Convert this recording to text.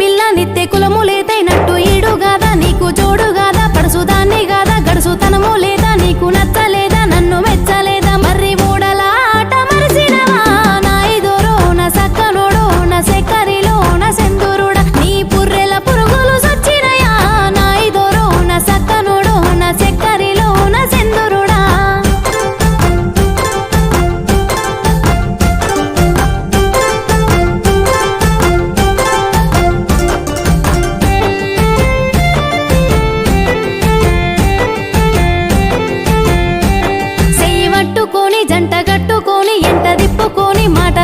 పిల్లనిత్తే కులము జంట గట్టుకొని ఎంట తిప్పుకొని మాట